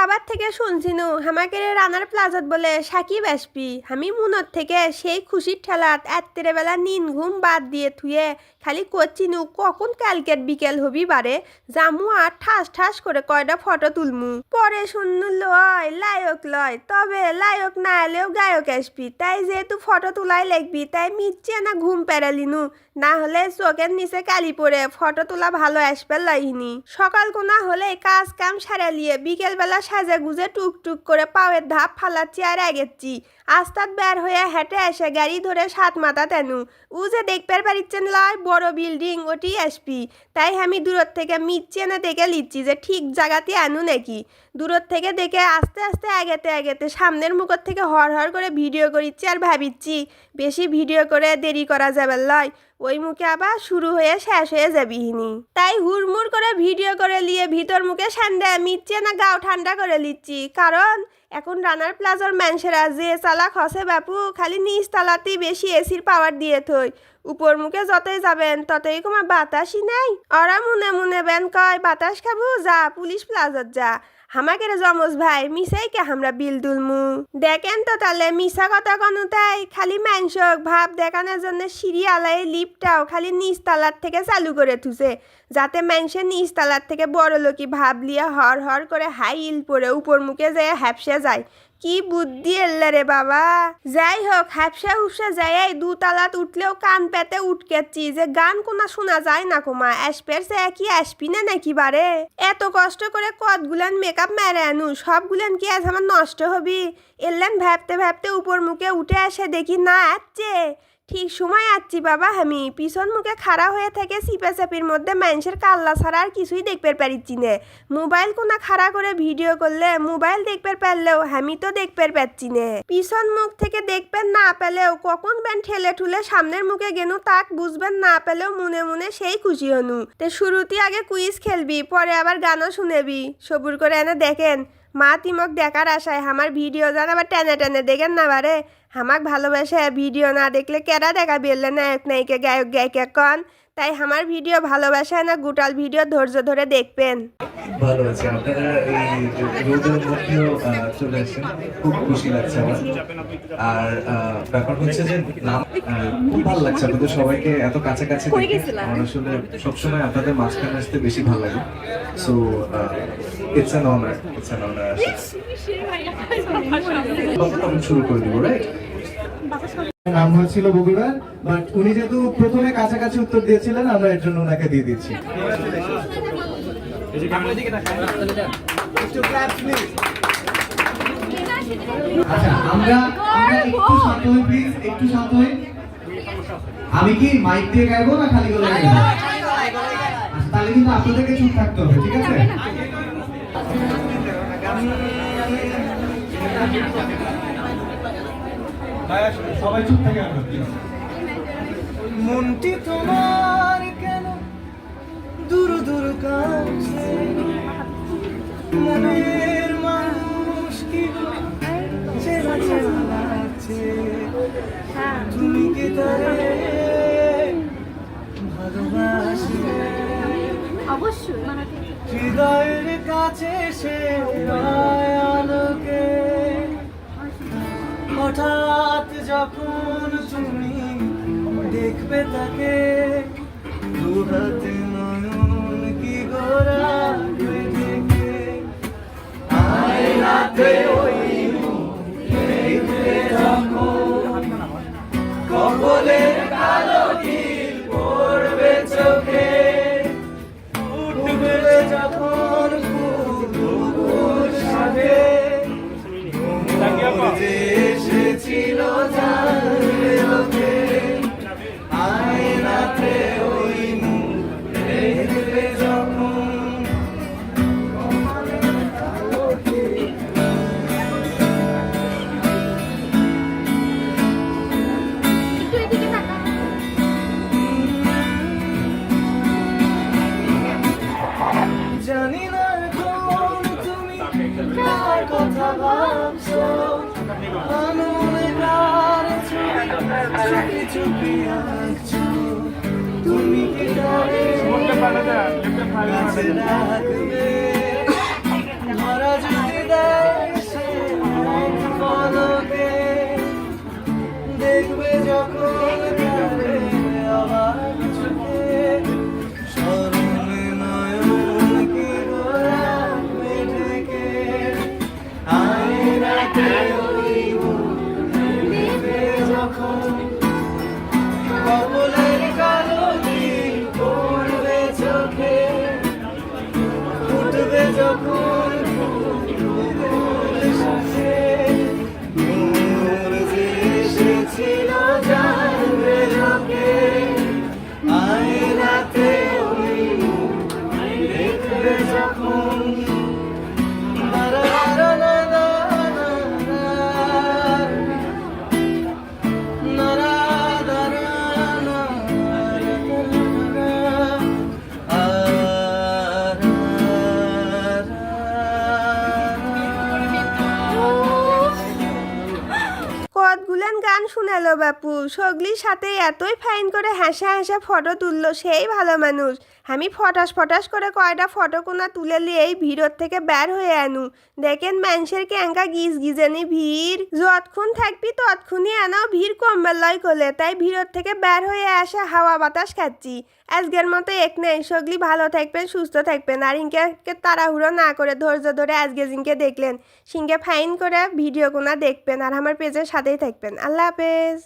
কাবার থেকে শুনছিনু আমাকে রানার প্লাজাত বলে, সাকিব আসবি? আমি মুনত থেকে সেই খুশির ঠেলাত এত্তেরে বেলা নিন ঘুম বাদ দিয়ে থুয়ে খালি করছিনু, কখন কালকের বিকেল হবি বারে? জামু আর ঠাস ঠাস করে কয়টা ফটো তুলমু? পরে শুননু লয়, লায়ক লয়, তবে লায়ক না এলেও গায়ক আসবি। তাই যেহেতু ফটো তুলাই লাগবি, তাই মিচ্ছে না ঘুম পেরালিনু না হলে চোখের নিচে কালি পড়ে, ফটো তোলা ভালো আসবে লাইনি সকাল কোনা হলে কাজ কাম সারালিয়ে বিকেল বেলা সাজে গুজে টুক টুক করে পাওয়ের ধাপ ফালাচ্ছি আর আগেচ্ছি আস্তাদ বের হয়ে হেঁটে এসে গাড়ি ধরে সাত মাথা তেনু উ যে দেখতে পারিচ্ছেন লয়, বড় বিল্ডিং ওটি আসবি তাই আমি দূরত থেকে মিচ্ছে না দেখে লিচ্ছি যে ঠিক জায়গাতে আনু নাকি। দূরত থেকে দেখে আস্তে আস্তে আগেতে আগেতে সামনের মুখর থেকে হর হর করে ভিডিও করিচ্ছি আর ভাবিচ্ছি। বেশি ভিডিও করে দেরি করা যাবে লয়। ওই মুখে আবার শুরু হয়ে শেষ হয়ে যাবিহিনি তাই হুড়মুড় করে ভিডিও করে লিয়ে ভিতর মুখে সান্ডে মিচ্ছে না গাও ঠান্ডা করে লিচ্ছি কারণ এখন রানার প্লাজার ম্যানসেরা যে চালাক হসে বাপু, খালি নিচ তালাতেই বেশি এসির পাওয়ার দিয়ে থই। উপর মুখে যতই যাবেন, ততই তোমার বাতাসই নাই। ওরা মনে মনে বেন কয়, বাতাস খাব, যা, পুলিশ প্লাজার যা। হামাকে রে জমজ ভাই মিসাই কে আমরা বিল দুলমু? দেখেন তো তাহলে, মিশা কথা কোনো তাই, খালি মাংসক ভাব দেখানোর জন্য সিঁড়ি আলাই লিফটাও খালি নিচ তালার থেকে চালু করে থুছে, যাতে মানুষের নিচ তালার থেকে বড় লোকি ভাব লিয়া হর হর করে হাই হিল পরে উপর মুখে যায় হ্যাপসে যায়। কি বুদ্ধি এল্লা রে বাবা। যাই হোক হ্যাপসা হুপসা যাই দুতালাত উঠলেও কান পেতে উঠকেছি যে গান কোনা শোনা যায় না কোমা অ্যাসপের সে কি আসবি না নাকি বারে? এত কষ্ট করে কতগুলান মেকআপ মেরে আনু, সবগুলান কি আজ আমার নষ্ট হবি? এলেন ভাবতে ভাবতে উপর মুখে উঠে আসে দেখি না আসছে ঠিক সময় আসছি বাবা। আমি পিছন মুখে খাড়া হয়ে থেকে সিপে চাপির মধ্যে মানুষের কাল্লা ছাড়া আর কিছুই দেখতে পারিচ্ছি না। মোবাইল কোনা খাড়া করে ভিডিও করলে মোবাইল দেখতে পারলেও আমি তো দেখতে পাচ্ছি না। পিছন মুখ থেকে দেখবেন না পেলেও কখন বেন ঠেলে ঠুলে সামনের মুখে গেনু তাক বুঝবেন না পেলেও মনে মনে সেই খুশি হনু। তে শুরুতে আগে কুইজ খেলবি, পরে আবার গানও শুনেবি। সবুর করে এনে দেখেন মা তিমক দেখার আশায় আমার ভিডিও যান আবার টেনে টেনে দেখেন না বারে। আমাক ভালোবাসে ভিডিও না দেখলে কেরা দেখা বেললে নায়ক নায়িকা গায়ক গায়িকা কন? তাই আমার ভিডিও ভালোবাসায় না গোটাল ভিডিও ধৈর্য ধরে দেখবেন। ভালো আছে। আপনারা এই রোদের মধ্যেও চলে আসছেন। খুব খুশি লাগছে আমার। আর আহ, ব্যাপার হচ্ছে যে নাম খুব ভালো লাগছে আপনাদের সবাইকে এত কাছাকাছি দেখে। আমার আসলে সবসময় আপনাদের মাঝখানে আসতে বেশি ভালো লাগে। So it's an honour it's an honour শুরু করে দিব রাইট নাম হয়েছিল বগুড়ার বাট উনি যেহেতু প্রথমে কাছাকাছি উত্তর দিয়েছিলেন আমরা এর জন্য ওনাকে দিয়ে দিচ্ছি। আচ্ছা একটু শান্ত একটু শান্ত আমি কি মাইক দিয়ে গাইবো না খালি গলায় আচ্ছা, তাহলে কিন্তু আপনাদেরকে চুপ থাকতে হবে ঠিক আছে? সবাই চুপ থাকে মনটি তোমার কেন দূর দূর কাছে? মনের মানুষ কি চেনা চেনা লাগছে তুমি কি তারে ভালোবাসে অবশ্যই। হৃদয়ের কাছে সে আলোকে। হঠাৎ যখন তুমি দেখবে তাকে দুহাতে কথা ভাবছ মনে কার ছবি চুপি আঁকছো তুমি কি তারে কাছে রাখবে ধরা যদি গান শুনালো বাপু। সগলির সাথে এতই ফাইন করে হাসা হাসা ফটো তুললো, সেই ভালো মানুষ। আমি ফটাস ফটাস করে কয়টা ফটো কোনা তুলে এই ভিড়র থেকে বের হয়ে আনু। দেখেন মানুষের ক্যাঙ্কা গিজ গিজানি ভিড়। যতক্ষণ থাকবি ততক্ষণই আনাও ভিড় কমবার লয় কোলে। তাই ভিড়র থেকে বের হয়ে আসা হাওয়া বাতাস খাচ্ছি। আজকের মতো এক নেই। সগলি ভালো থাকবেন, সুস্থ থাকবেন। আর ইনকে তাড়াহুড়ো না করে ধৈর্য ধরে আজকে জিনকে দেখলেন। সিংকে ফাইন করে ভিডিও কোনা দেখবেন। আর আমার পেজের সাথেই থাকবেন। আল্লাহ হাফেজ।